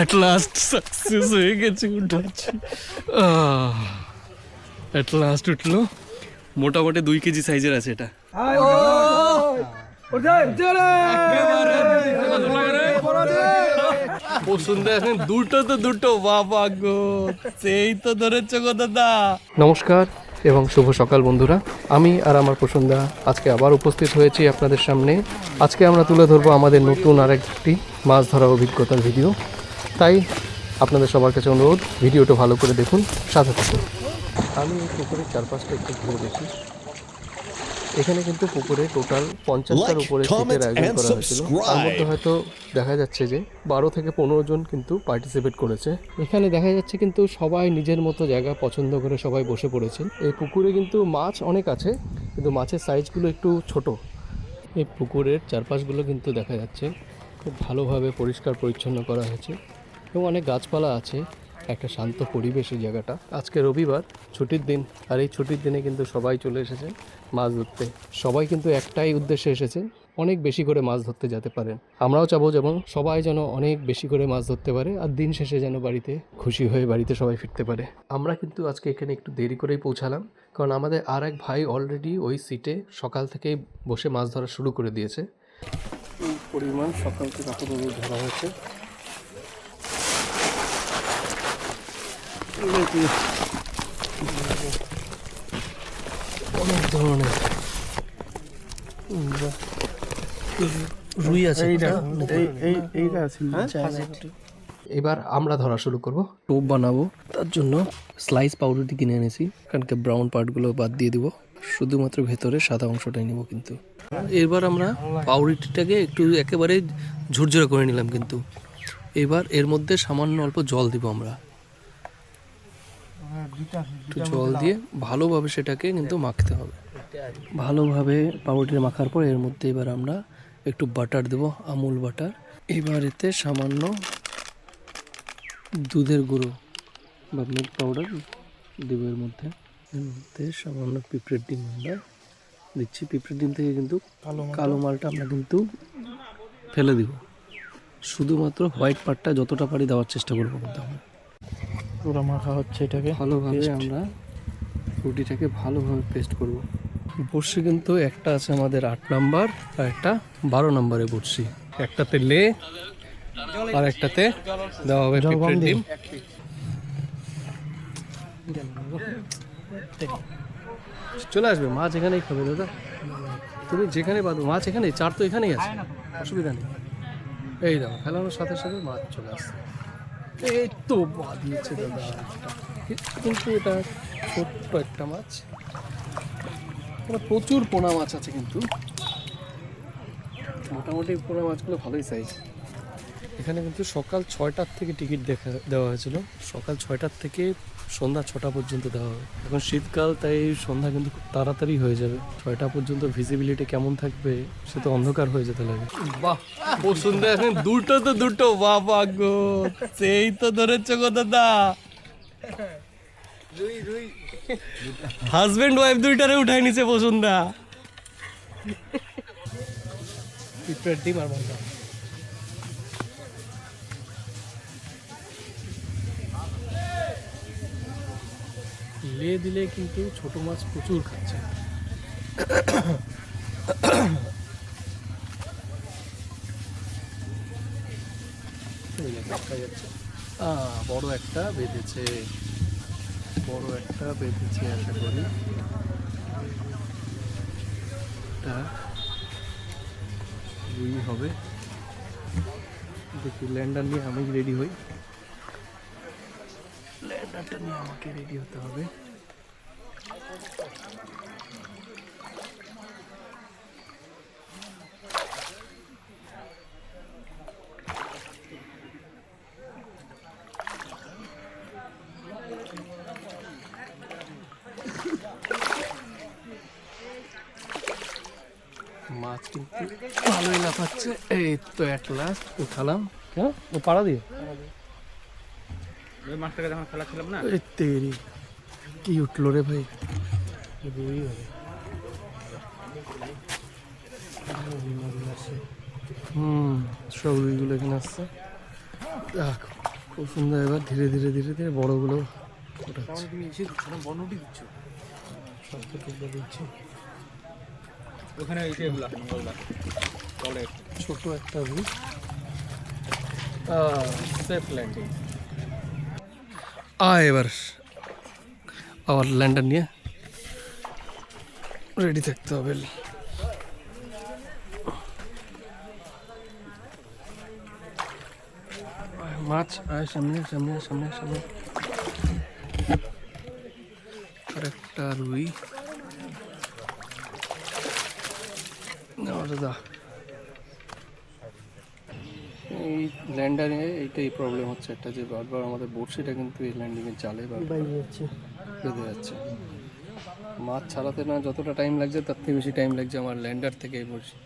At last success হয়ে গেছে উঠাচ্ছি at last উঠল। মোটামুটি দুই কেজি সাইজের আছে এটা। এখন দুটো তো দুটো বাবা গো। সেই তো ধরেছ গো দাদা। নমস্কার এবং শুভ সকাল বন্ধুরা। আমি আর আমার পছন্দা আজকে আবার উপস্থিত হয়েছি আপনাদের সামনে। আজকে আমরা তুলে ধরবো আমাদের নতুন আরেকটি মাছ ধরা অভিজ্ঞতার ভিডিও। তাই আপনাদের সবার কাছে অনুরোধ ভিডিওটা ভালো করে দেখুন সাথে থাকুন। আমি এই পুকুরের চারপাশটা একটু ঘুরে দেখি। এখানে কিন্তু পুকুরে টোটাল পঞ্চাশটার উপরে সিটের আয়োজন করা হয়েছিল। তার মধ্যে হয়তো দেখা যাচ্ছে যে বারো থেকে পনেরো জন কিন্তু পার্টিসিপেট করেছে। এখানে দেখা যাচ্ছে কিন্তু সবাই নিজের মতো জায়গা পছন্দ করে সবাই বসে পড়েছেন। এই পুকুরে কিন্তু মাছ অনেক আছে কিন্তু মাছের সাইজগুলো একটু ছোট। এই পুকুরের চারপাশগুলো কিন্তু দেখা যাচ্ছে খুব ভালোভাবে পরিষ্কার পরিচ্ছন্ন করা হয়েছে। এবং অনেক গাছপালা আছে, একটা শান্ত পরিবেশ এই জায়গাটা। আজকে রবিবার, ছুটির দিন, আর এই ছুটির দিনে কিন্তু সবাই চলে এসেছেন মাছ ধরতে। সবাই কিন্তু একটাই উদ্দেশ্যে এসেছেন অনেক বেশি করে মাছ ধরতে যেতে পারেন। আমরাও চাবো যেমন সবাই যেন অনেক বেশি করে মাছ ধরতে পারে, আর দিন শেষে যেন বাড়িতে খুশি হয়ে বাড়িতে সবাই ফিরতে পারে। আমরা কিন্তু আজকে এখানে একটু দেরি করেই পৌঁছালাম, কারণ আমাদের আর এক ভাই অলরেডি ওই সিটে সকাল থেকেই বসে মাছ ধরা শুরু করে দিয়েছে। পরিমাণ সকাল থেকে ধরা হয়েছে। অনেক ধরনের রুই আছে। এবার আমরা ধরা শুরু করব। টোপ বানাবো। তার জন্য স্লাইস পাউরুটি কিনে এনেছি। এখানকার ব্রাউন পার্টগুলো বাদ দিয়ে দিব। শুধুমাত্র ভেতরে সাদা অংশটাই নিব কিন্তু। এবার আমরা পাউরুটিটাকে একটু একেবারে ঝুরঝুরে করে নিলাম কিন্তু। এবার এর মধ্যে সামান্য অল্প জল দিব আমরা। একটু জল দিয়ে ভালোভাবে সেটাকে কিন্তু মাখতে হবে। ভালোভাবে পাউরুটি মাখার পর এর মধ্যে এবার আমরা একটু বাটার দেব আমুল বাটার। এবার এতে সামান্য দুধের গুঁড়ো বা মিল্ক পাউডার দেবো এর মধ্যে। এর মধ্যে সামান্য পিঁপড়ের ডিম আমরা দিচ্ছি। পিঁপড়ের ডিম থেকে কিন্তু কালো মালটা। আমরা কিন্তু ফেলে দিব। শুধুমাত্র হোয়াইট পার্টটা যতটা পারি দেওয়ার চেষ্টা করব কিন্তু আমরা। পুরো মাখা হচ্ছে এটাকে ভালোভাবে আমরা রুটিটাকে ভালোভাবে পেস্ট করব। বড়শি কিন্তু একটা আছে আমাদের আট নাম্বার আর একটা বারো নাম্বারে বড়শি। একটাতে লে আর একটাতে দেওয়া হবে পিঁপড়ের ডিম। চলে আসবে মাছ এখানেই খাবে দাদা। তুমি যেখানে বাঁধো মাছ এখানেই চার তো এখানেই আছে। অসুবিধা নেই। এই দাও ফেলানোর সাথে সাথে মাছ চলে আসছে। এই তো বাঁধিয়েছে দাদা। কিন্তু এটা ছোট্ট একটা মাছ। প্রচুর পোনা মাছ আছে কিন্তু। মোটামুটি পোনা মাছগুলো ভালোই সাইজ এখানে কিন্তু সকাল ছয়টার থেকে টিকিট দেখা দেওয়া হয়েছিল। সকাল ছয়টার থেকে সন্ধ্যা ছটা পর্যন্ত দেওয়া হবে। এখন শীতকাল তাই সন্ধ্যা কিন্তু খুব তাড়াতাড়ি হয়ে যাবে। ছয়টা পর্যন্ত ভিজিবিলিটি কেমন থাকবে সে তো অন্ধকার হয়ে যেতে লাগে বাহ এখন দুটো তো দুটো বাবা গো সেই তো ধরেছ গো দাদা। হাজবেন্ড ওয়াইফ দুইটারে উঠাই নিছে বসুন্ধা পিঁপড়ের ডিম আর লে দিলে কিন্তু ছোট মাছ প্রচুর খাচ্ছে। বড় একটা বেঁধেছে। বড় একটা বেঁধেছে, আশা করি। হবে। দেখি, ল্যান্ডার নিয়ে আমি রেডি হই। ল্যান্ডারটা নিয়ে আমাকে রেডি হতে হবে মাছ কিন্তু ভালোই লাফাচ্ছে এই তো এক লাস্ট উঠালাম। কেন ও পাড়া দিয়ে? ওই মাছটাকে যখন খেলা ছিলাম না? এই তেরি কি উঠল রে ভাই? রুই হবে হুম সব রুইগুলো এখানে আসছে। দেখো খুব সুন্দর এবার ধীরে ধীরে ধীরে ধীরে বড়গুলো ওঠাচ্ছে তুমি এসে বনটি দিচ্ছ। টুকরো দিচ্ছে ওখানে এই যে এগুলা মঙ্গলবার চলে ছোট একটা রুই সেফ ল্যান্ডিং আয় এবার। আবার ল্যান্ডার নিয়ে রেডি থাকতে হবে। আয়, মাছ আয় সামনে সামনে সামনে সামনে। আর একটা রুই। দাদা এই ল্যান্ডারে এইটাই প্রবলেম হচ্ছে একটা যে বারবার আমাদের বড়শিটা কিন্তু এই ল্যান্ডিংয়ের জালে বাইরে যাচ্ছে। বেঁধে যাচ্ছে। মাছ ছাড়াতে না যতটা টাইম লাগছে তার থেকে বেশি টাইম লাগছে আমার ল্যান্ডার থেকে এই বড়শি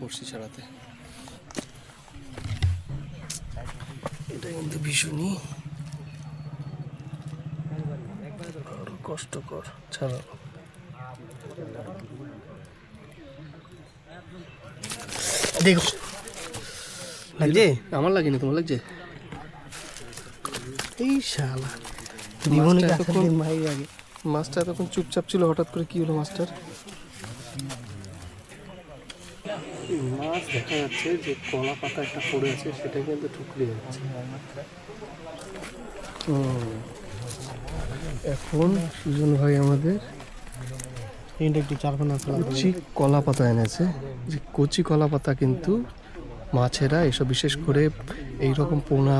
বড়শি ছাড়াতে। এটা কিন্তু ভীষণই কষ্টকর ছাড়া দেখো। লাগছে? আমার লাগেনি তোমার লাগছে? এই শালা। মাছটা জীবনে এতক্ষণ- দিন আগে। মাছটা এতক্ষণ চুপচাপ ছিল হঠাৎ করে কি হলো মাছটার? মাছ দেখা যাচ্ছে যে কলা পাতা একটা পড়ে আছে সেটা কিন্তু ঠুকরে যাচ্ছে। এখন সুজন ভাই আমাদের তিনটা একটু চারখানা ফেলা কচি কলা পাতা এনেছে। যে কচি কলা পাতা কিন্তু মাছেরা এসব বিশেষ করে এই রকম পোনা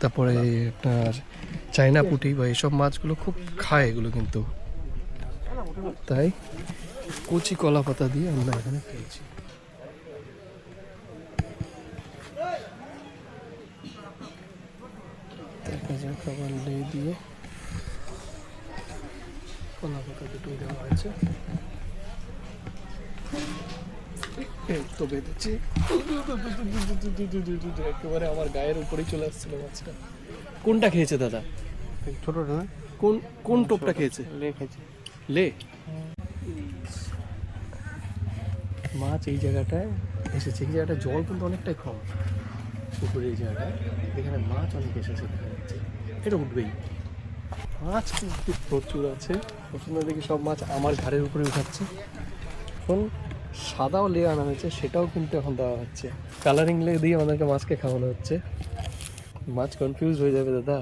তারপরে আপনার চাইনা পুটি বা এইসব মাছগুলো খুব খায় এগুলো কিন্তু। তাই কচি কলা পাতা দিয়ে আমরা এখানে খেয়েছি। দেখা যাক আবার দিয়ে কলা পাতা দুটো দেওয়া হয়েছে এই তো বেঁধেছি। একেবারে আমার গায়ের উপরেই চলে আসছিল মাছটা। কোনটা খেয়েছে দাদা? ছোটটা না? কোন কোন টোপটা খেয়েছে? লেখেছে লে? মাছ এই জায়গাটায় এসেছে। এই জায়গাটায় জল কিন্তু অনেকটাই কম। পুকুরের এই জায়গাটায় এখানে মাছ অনেক এসেছে এটা উঠবেই। মাছ কিন্তু প্রচুর আছে। প্রথমে দেখি সব মাছ আমার ঘাড়ের উপরে উঠাচ্ছে। এখন সাদাও লে আনা হয়েছে সেটাও কিন্তু এখন দেওয়া হচ্ছে। কালারিং লে দিয়ে আমাদেরকে মাছকে খাওয়ানো হচ্ছে। মাছ কনফিউজ হয়ে যাবে দাদা।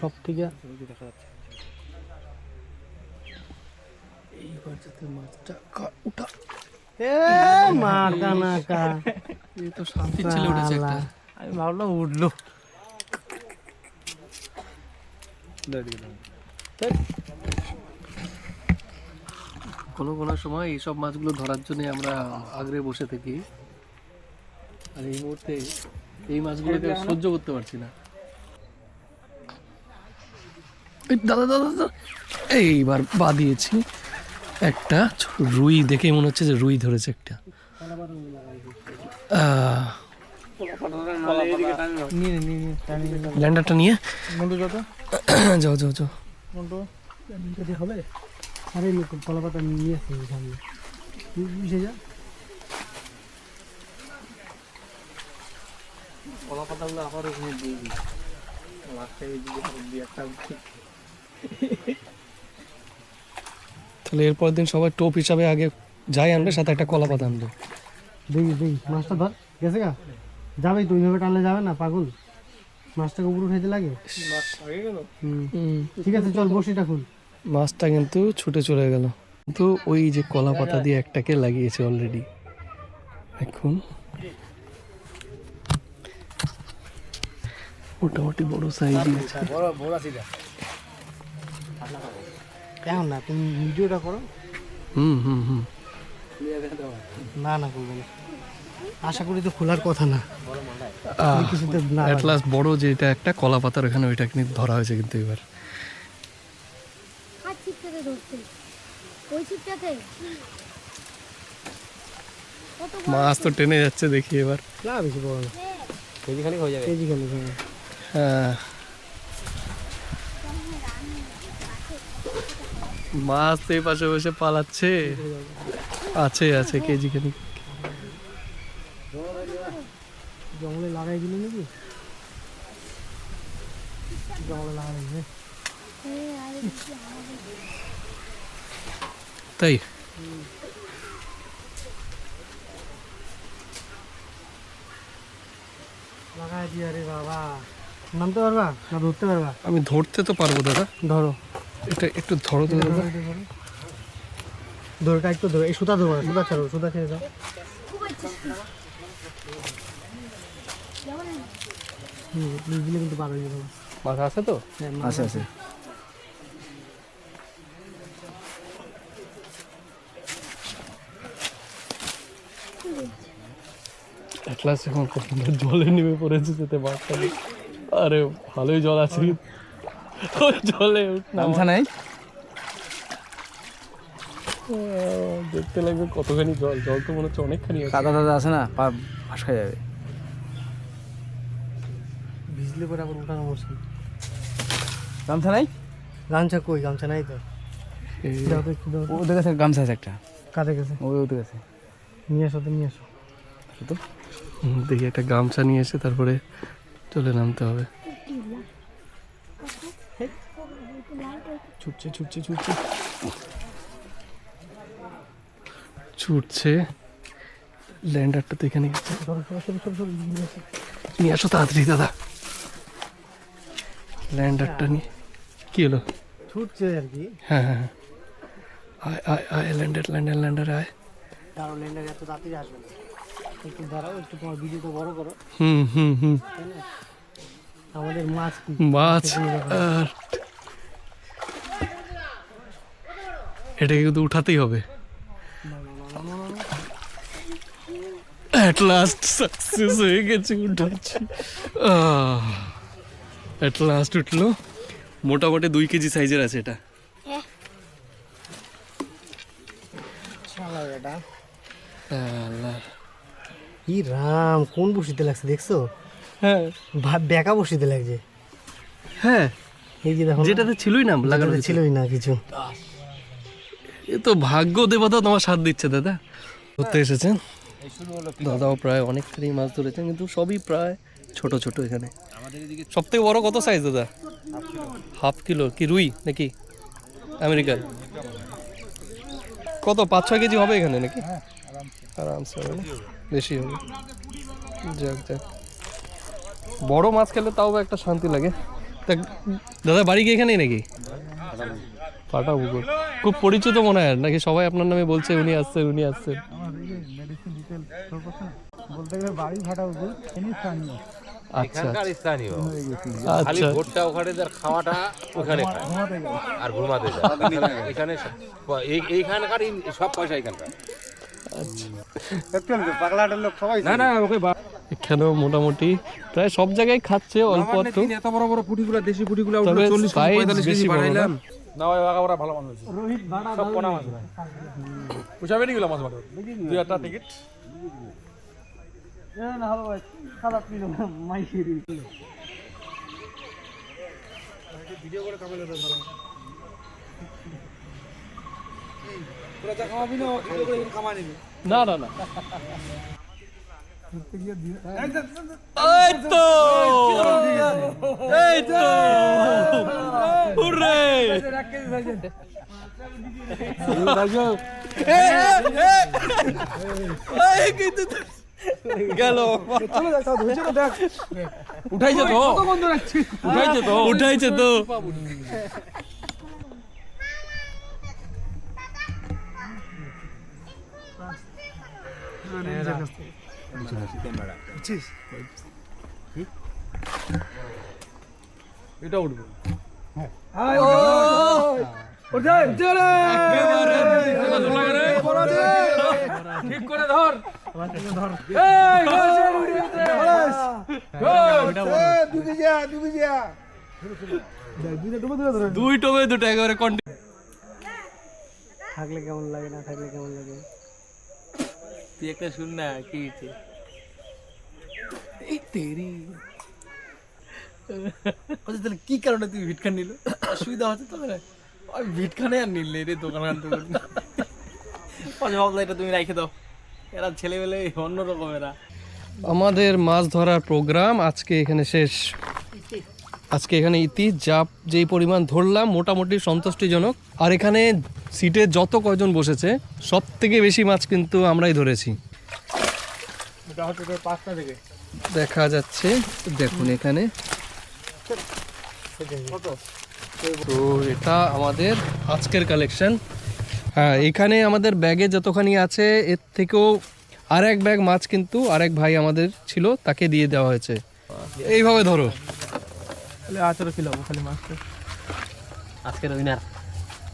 সব থেকে দেখা যাচ্ছে এইবার যাতে মাছটা উঠা। এ মাকা নাকা এই তো শান্তির ছেলে উঠেছে একটা। আমি ভাবলাম উঠল। কোনো কোনো সময় এইসব মাছগুলো ধরার জন্য আমরা আগ্রে বসে থাকি। আর এই মুহূর্তে এই মাছগুলোকে সহ্য করতে পারছি না। দাদা দাদা দাদা। এইবার বা দিয়েছি। একটা রুই দেখে মনে হচ্ছে যে রুই ধরেছে একটা। ল্যান্ডারটা নিয়ে যাও যাও যাও। যদি হবে আরে লোক কলা পাতা নিয়ে আসছে সামনে তুই যা। কলা পাতাগুলো আবার ওখানে দিয়ে দিই। লাস্টে এই দিকে দিয়ে একটা তাহলে এরপর দিন সবাই টোপ হিসাবে আগে যাই আনবে সাথে একটা কলা পাতা আনবে। দেখি দেখি মাছটা ধর। গেছে গা? যাবে তুই ওইভাবে টানলে যাবে না পাগল? মাছটাকে উপরে উঠাইতে লাগে? হুম। ঠিক আছে চল বসিটা খুল মাছটা কিন্তু ছুটে চলে গেল। কিন্তু ওই যে কলা পাতা দিয়ে একটাকে লাগিয়েছে অলরেডি এখন মোটামুটি বড় সাইজই আছে। এখন না তুমি ভিডিওটা করো। হুম হুম হুম। না না করবে না। আশা করি তো খোলার কথা না। কিছুতে না অ্যাট লাস্ট বড় যেটা একটা কলা পাতার ওখানে ওইটা কিন্তু ধরা হয়েছে কিন্তু এবার। মাছ তো টেনে যাচ্ছে দেখি এবার। না বেশি বড় না। কেজি খানিক হয়ে যাবে। কেজি খানিক হ্যাঁ। হ্যাঁ মাছ তো এই পাশে বসে পালাচ্ছে। আছে আছে কেজি খানিক জঙ্গলে লাগাই দিল নাকি জঙ্গলে লাগালে এই আর বেশি আমাদের তাই? লাগাই দিয়ে আরে বাবা। নামতে পারবা? না পারবা? আমি ধরতে তো পারব দাদা। ধরো। এটা একটু ধরো তো দাদা। ধরোটা একটু ধরো। এই সুতা ধরো সুতা ছাড়ো সুতা ছেড়ে দাও। কিন্তু পারো মাথা আছে তো? আছে। আছে। ক্লাস এখন কতটা জলে নেমে পড়েছে যেতে পারছে। আরে ভালোই জল আছে। জলে গামছা নেই? দেখতে লাগবে কতখানি জল। জল তো মনে হচ্ছে অনেকখানি আছে। কাদা দাদা আছে না? পা ভাসকা যাবে। ভিজলে পরে আবার উঠানো মুশকিল। গামছা নাই? গামছা কই? গামছা নাই তো। ওদের কাছে গামছা আছে একটা। কাঁধে গেছে ওই ওদের কাছে। নিয়ে আসো তো নিয়ে আসো তো। দেখি একটা গামছা নিয়ে এসে তারপরে চলে নামতে হবে। ছুটছে ছুটছে ছুটছে। ছুটছে। ল্যান্ডারটা তো এখানে নিয়ে আসো। তাড়াতাড়ি দাদা। ল্যান্ডারটা নিয়ে কি হলো? ছুটছে আর কি। হ্যাঁ হ্যাঁ হ্যাঁ। আয় আয় আয় ল্যান্ডার ল্যান্ডার ল্যান্ডার আয়। লেন্ডার এত তাড়াতাড়ি আসবে না। একটু দাঁড়াও একটু তোমার ভিডিওটা বড় করো। হুম হুম হুম। আমাদের মাছ কি? মাছ আর এটাকে কিন্তু উঠাতেই হবে। অ্যাট লাস্ট সাকসেস হয়ে গেছে উঠাচ্ছি। অ্যাট লাস্ট উঠল। মোটামুটি দুই কেজি সাইজের আছে এটা শালা এটা আল্লাহ। ই রাম কোন বসিতে লাগছে দেখছ? হ্যাঁ। বেকা বসিতে লাগছে। হ্যাঁ। এই যে দেখো যেটাতে ছিলই না লাগানো ছিলই না কিছু। এ তো ভাগ্য দেবতা তোমার সাথ দিচ্ছে দাদা। ধরতে এসেছেন? দাদাও প্রায় অনেকখানি মাছ ধরেছেন কিন্তু সবই প্রায় ছোট ছোট এখানে। সব থেকে বড় কত সাইজ দাদা? হাফ কিলো কি রুই নাকি? আমেরিকান। কত পাঁচ ছয় কেজি হবে এখানে নাকি? আরামসে হবে। বেশি হবে। যাক যাক। বড় মাছ খেলে তাও একটা শান্তি লাগে। তা দাদা বাড়ি কি এখানেই নাকি? ফাটা পুকুর খুব পরিচিত মনে হয় নাকি সবাই আপনার নামে বলছে উনি আসছে উনি আসছে বলতে গেলে বাড়ি ফাটা উঠবে আচ্ছা এখানকার স্থানীয়। খালি আচ্ছা ভোটটা ওখানে যার খাওয়াটা ওখানে খায়। আর ঘুমাতে যায়। এখানে সব- এইখানকার সব পয়সা এখানকার। না না ওকে এখানেও মোটামুটি প্রায় সব জায়গায় খাচ্ছে অল্প একটু এত বড় বড় পুটিগুলো দেশি পুটিগুলো চল্লিশ পঁয়তাল্লিশ কেজি না? বানাইলাম। না? ওরা ভালো মানুষ রোহিত ভাড়া সব পোনা মাছ ভাই পুষাবে নি গুলো মাছ দুই একটা টিকিট না হলো ভাই খারাপ পিল মাইকেরি না না না। এই তো এই তো হুররে গেল। উঠাইছে তো। উঠাইছে তো। উঠাইছে তো। এটা উঠবে ঠিক করে ধর দুই টবে দুটো একেবারে কন্টিনিউ থাকলে কেমন লাগে না থাকলে কেমন লাগে তুই একটা শুন না কি হয়েছে? এই তেরি। আচ্ছা তাহলে কি কারণে তুই ভিটখান নিল? অসুবিধা হচ্ছে তো আমি ভিটখানে আর নিলে রে দোকান খান তো। পরে ভাবলা এটা তুমি রেখে দাও। এরা ছেলেবেলে অন্যরকম এরা। আমাদের মাছ ধরার প্রোগ্রাম আজকে এখানে শেষ। আজকে এখানে ইতি যা যেই পরিমাণ ধরলাম মোটামুটি সন্তুষ্টিজনক। আর এখানে সিটে যত কয়জন বসেছে সব থেকে বেশি মাছ কিন্তু আমরাই ধরেছি। দেখা যাচ্ছে দেখুন এখানে। তো এটা আমাদের আজকের কালেকশন হ্যাঁ এখানে আমাদের ব্যাগে যতখানি আছে এর থেকেও আর এক ব্যাগ মাছ কিন্তু আরেক ভাই আমাদের ছিল তাকে দিয়ে দেওয়া হয়েছে। এইভাবে ধরো। তাহলে আচারও খিলাবো খালি মাছটা। আজকের উইনার